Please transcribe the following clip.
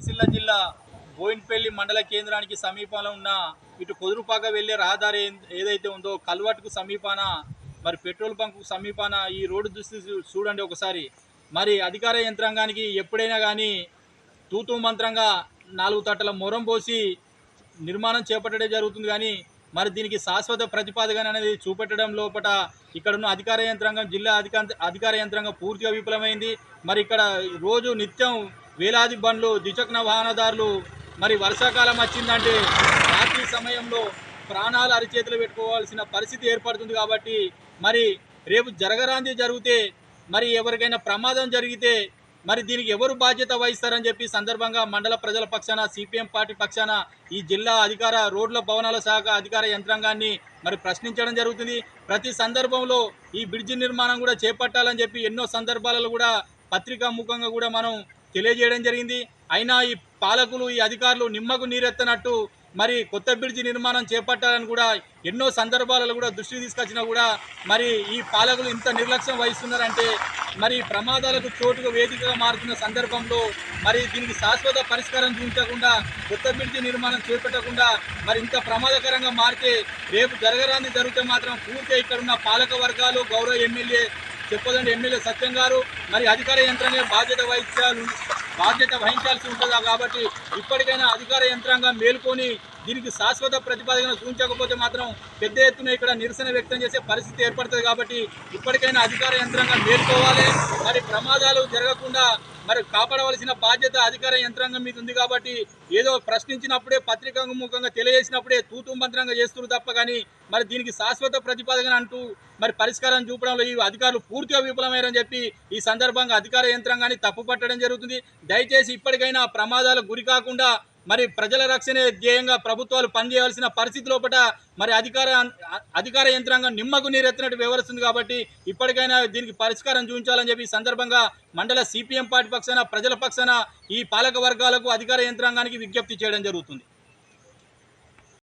సిరిసిల్ల జిల్లా బోయిన్పల్లి మండల కేంద్రానికి సమీపంలో ఉన్న ఇటు కొదురుపాక వెళ్ళే రహదారి ఏదైతే ఉందో కల్వర్ట్కు సమీపాన మరి పెట్రోల్ బంకు సమీపాన ఈ రోడ్డు దృష్టి చూడండి ఒకసారి. మరి అధికార యంత్రాంగానికి ఎప్పుడైనా కానీ తూతూ మంత్రంగా నాలుగు తట్టల మొరం పోసి నిర్మాణం చేపట్టడం జరుగుతుంది కానీ మరి దీనికి శాశ్వత ప్రతిపాదన అనేది చూపెట్టడం లోపల ఇక్కడున్న అధికార యంత్రాంగం జిల్లా అధికార అధికార యంత్రాంగం పూర్తిగా విఫలమైంది. మరి ఇక్కడ రోజు నిత్యం వేలాది బండ్లు ద్విచక్ర వాహనదారులు మరి వర్షాకాలం వచ్చిందంటే రాత్రి సమయంలో ప్రాణాలు అరిచేతులు పెట్టుకోవాల్సిన పరిస్థితి ఏర్పడుతుంది కాబట్టి మరి రేపు జరగరాంది జరిగితే మరి ఎవరికైనా ప్రమాదం జరిగితే మరి దీనికి ఎవరు బాధ్యత వహిస్తారని చెప్పి సందర్భంగా మండల ప్రజల పక్షాన సిపిఎం పార్టీ పక్షాన ఈ జిల్లా అధికార రోడ్ల భవనాల శాఖ అధికార యంత్రాంగాన్ని మరి ప్రశ్నించడం జరుగుతుంది. ప్రతి సందర్భంలో ఈ బ్రిడ్జి నిర్మాణం కూడా చేపట్టాలని చెప్పి ఎన్నో సందర్భాలలో కూడా పత్రికా ముఖంగా కూడా మనం తెలియజేయడం జరిగింది. అయినా ఈ పాలకులు ఈ అధికారులు నిమ్మకు నీరెత్తనట్టు మరి కొత్త బ్రిడ్జి నిర్మాణం చేపట్టాలని కూడా ఎన్నో సందర్భాలలో కూడా దృష్టి తీసుకొచ్చినా కూడా మరి ఈ పాలకులు ఇంత నిర్లక్ష్యం వహిస్తున్నారంటే మరి ప్రమాదాలకు చోటుగా వేదికగా మారుతున్న సందర్భంలో మరి దీనికి శాశ్వత పరిష్కారం చూపించకుండా కొత్త బ్రిడ్జి నిర్మాణం చేపట్టకుండా మరి ఇంత ప్రమాదకరంగా మారితే రేపు జరగరాని జరిగితే మాత్రం పూర్తిగా ఇక్కడ ఉన్న పాలక వర్గాలు గౌరవ ఎమ్మెల్యే చెప్పదండి ఎమ్మెల్యే సత్యం గారు. మరి అధికార యంత్రాంగం బాధ్యత వహించాలి బాధ్యత వహించాల్సి ఉంటుందా? కాబట్టి ఇప్పటికైనా అధికార యంత్రాంగం మేల్కొని దీనికి శాశ్వత ప్రతిపాదన సూచించకపోతే మాత్రం పెద్ద ఎత్తున ఇక్కడ నిరసన వ్యక్తం చేసే పరిస్థితి ఏర్పడుతుంది కాబట్టి ఇప్పటికైనా అధికార యంత్రాంగం మేల్కోవాలి. మరి ప్రమాదాలు జరగకుండా మరి కాపాడవలసిన బాధ్యత అధికార యంత్రాంగం మీద ఉంది కాబట్టి ఏదో ప్రశ్నించినప్పుడే పత్రికాముఖంగా తెలియజేసినప్పుడే తూతు మంత్రంగా చేస్తున్నారు తప్ప కానీ మరి దీనికి శాశ్వత ప్రతిపాదన అంటూ మరి పరిష్కారం చూపడంలో ఈ అధికారులు పూర్తిగా విఫలమయ్యారని చెప్పి ఈ సందర్భంగా అధికార యంత్రాంగాన్ని తప్పు పట్టడం జరుగుతుంది. దయచేసి ఇప్పటికైనా ప్రమాదాలకు గురి కాకుండా మరి ప్రజల రక్షణే ధ్యేయంగా ప్రభుత్వాలు పనిచేయాల్సిన పరిస్థితి లోపల మరి అధికార అధికార యంత్రాంగం నిమ్మకు నీరెత్తినట్టు వివరిస్తుంది కాబట్టి ఇప్పటికైనా దీనికి పరిష్కారం చూపించాలని చెప్పి సందర్భంగా మండల సిపిఎం పార్టీ పక్షాన ప్రజల పక్షాన ఈ పాలక వర్గాలకు అధికార యంత్రాంగానికి విజ్ఞప్తి చేయడం జరుగుతుంది.